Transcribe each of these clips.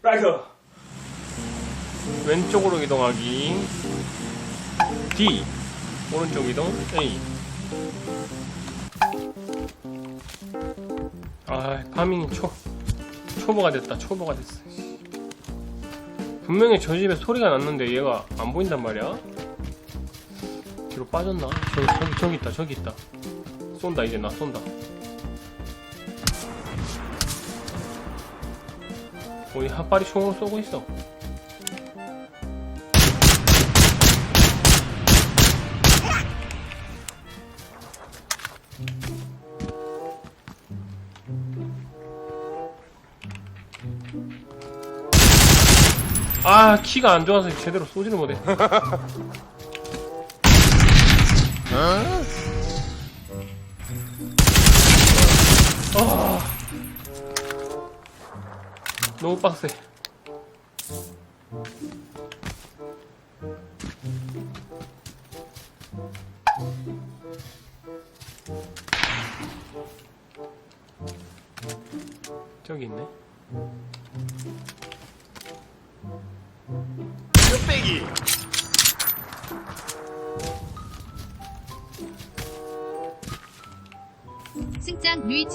라이트 왼쪽으로 이동하기. D. 오른쪽 이동 A 아 파밍이 초 초보가 됐다 초보가 됐어 씨. 분명히 저 집에 소리가 났는데 얘가 안 보인단 말이야 뒤로 빠졌나? 저기 저기 저기 있다 저기 있다 쏜다 이제 나 쏜다 우리 핫바리 총으로 쏘고 있어. 아, 키가 안 좋아서 제대로 쏘지를 못해. 아. 너무 빡세. 저기 있네.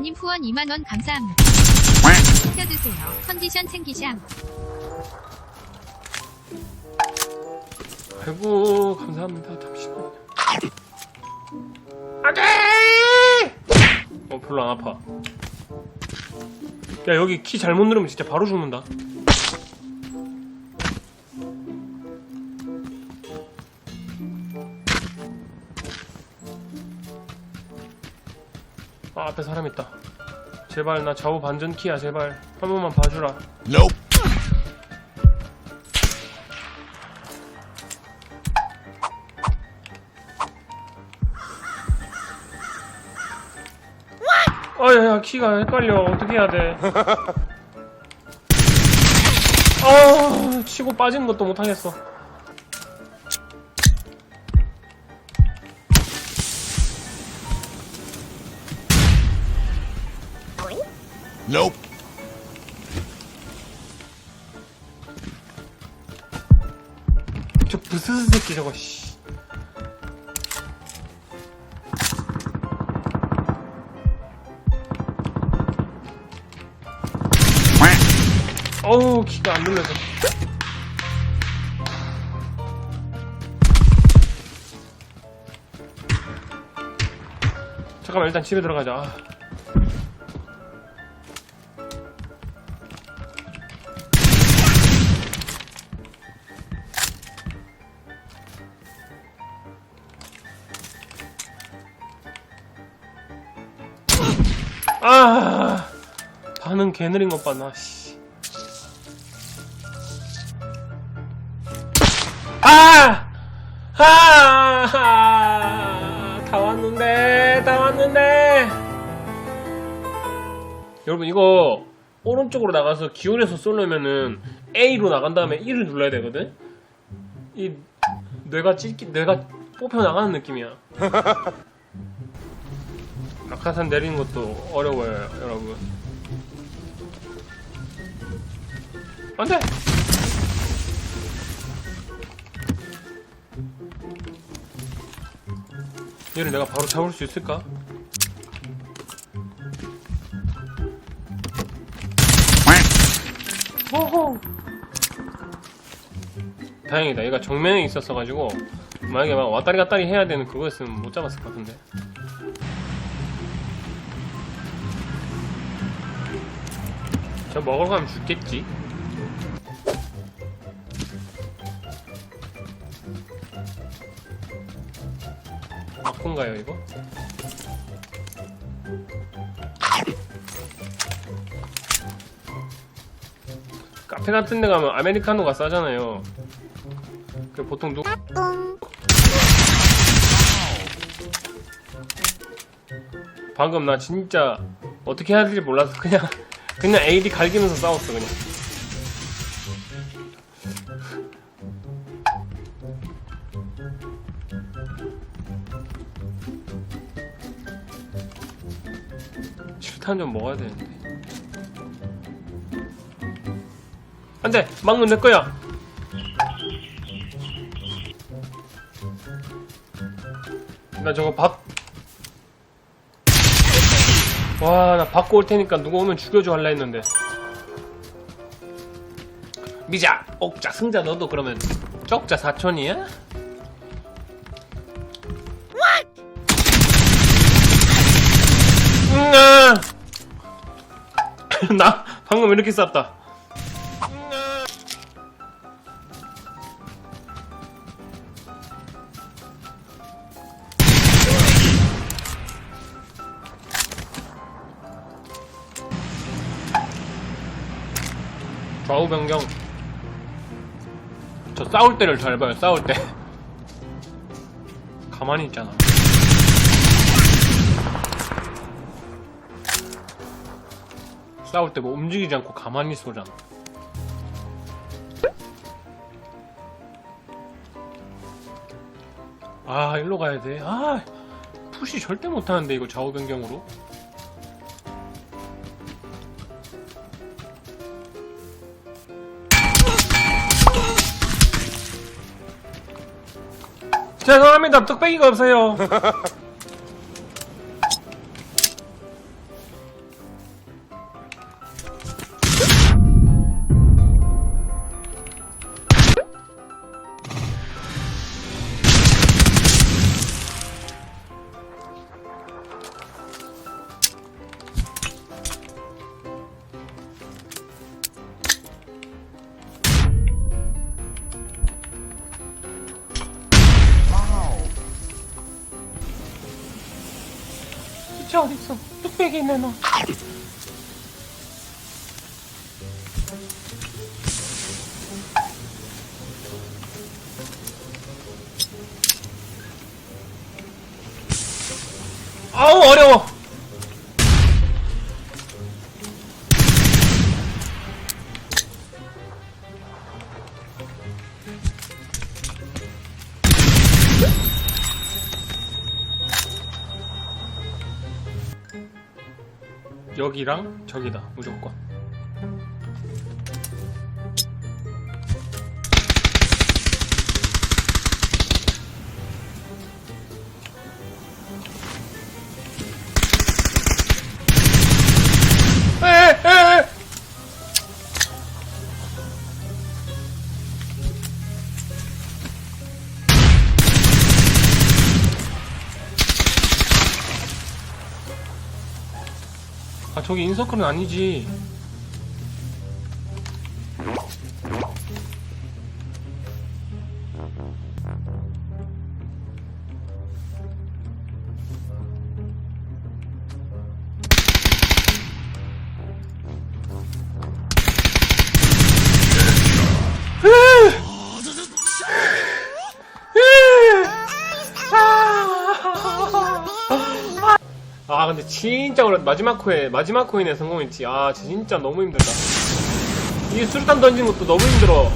님 후원 2만원 감사합니다. 챙겨드세요. 컨디션 챙기샴. 아이고, 감사합니다. 잠시만요. 안돼! 어, 별로 안 아파. 야, 여기 키 잘못 누르면 진짜 바로 죽는다. 앞에 사람 있다. 제발, 나 좌우 반전 키야, 제발. 한 번만 봐주라. Nope 아야야 키가 헷갈려 어떻게 해야 돼? 아 치고 빠지는 것도 못하겠어. Nope 저 부스스 새끼 저거 씨. 어우 키가 안 눌려서. 잠깐만 일단 집에 들어가자. 아. 아 반응 개 느린 것 봐, 나, 씨. 아! 아! 아! 다 왔는데, 다 왔는데! 여러분, 이거, 오른쪽으로 나가서 기울여서 쏠려면은, A로 나간 다음에 E를 눌러야 되거든? 이, 뇌가 찢기, 뇌가 뽑혀 나가는 느낌이야. 낙하산 내리는 것도 어려워요, 여러분. 안 돼! 얘를 내가 바로 잡을 수 있을까? 호호! 다행이다. 얘가 정면에 있었어가지고, 만약에 막 왔다리 갔다리 해야 되는 그거였으면 못 잡았을 것 같은데. 저 먹으러 가면 죽겠지. 아픈가요 이거? 카페 같은 데 가면 아메리카노가 싸잖아요. 그 보통 누 방금 나 진짜 어떻게 해야 될지 몰라서 그냥 그냥 AD 갈기면서 싸웠어 그냥. 실탄 좀 먹어야 되는데. 안돼 막는 내 거야. 나 저거 박. 와, 나 받고 올 테니까 누가 오면 죽여줘 할라 했는데. 미자, 옥자, 승자 너도 그러면 쪽자 사촌이야? 응, 아. 나 방금 이렇게 쐈다. 좌우 변경. 저 싸울 때를 잘 봐요. 싸울 때. 가만히 있잖아. 싸울 때 뭐 움직이지 않고 가만히 쏘잖아. 아, 일로 가야 돼. 아, 푸시 절대 못하는데, 이거 좌우 변경으로. 죄송합니다. 뚝배기가 없어요. 진짜 어딨어? 뚝배기 내놔. 아우 어려워. 여기랑 저기다 무조건. 저기 인서클은 아니지 아 근데 진짜 어렵 마지막 코에 마지막 코인에 성공했지. 아 진짜 너무 힘들다. 이게 수류탄 던지는 것도 너무 힘들어.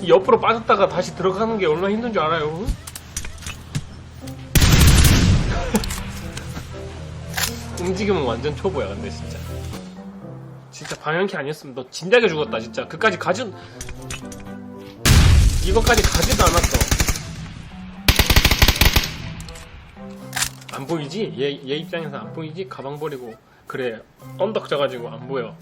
이 옆으로 빠졌다가 다시 들어가는 게 얼마나 힘든 줄 알아요? 움직임은 완전 초보야 근데 진짜. 진짜 방향키 아니었으면 너 진작에 죽었다 진짜. 그까지 가진 이거까지 가지도 않았어 안 보이지? 얘, 얘 입장에서 안 보이지? 가방 버리고 그래 언덕 져가지고 안 보여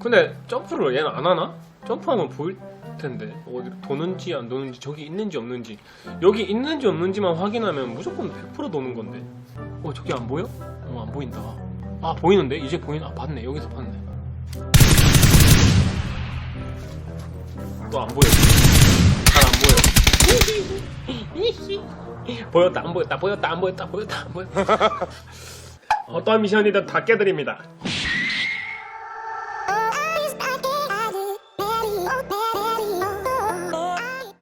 근데 점프를 얘는 안 하나? 점프하면 보일 텐데 어디 도는지 안 도는지 저기 있는지 없는지 여기 있는지 없는지만 확인하면 무조건 100% 도는 건데 어 저기 안 보여? 어 안 보인다 아 보이는데? 이제 보이나? 아 봤네 여기서 봤네 또 안 보여 보여 보였다 안 보였다 보였다 안 보였다 보였다 안 보였다. 어떠한 미션이든 다 깨드립니다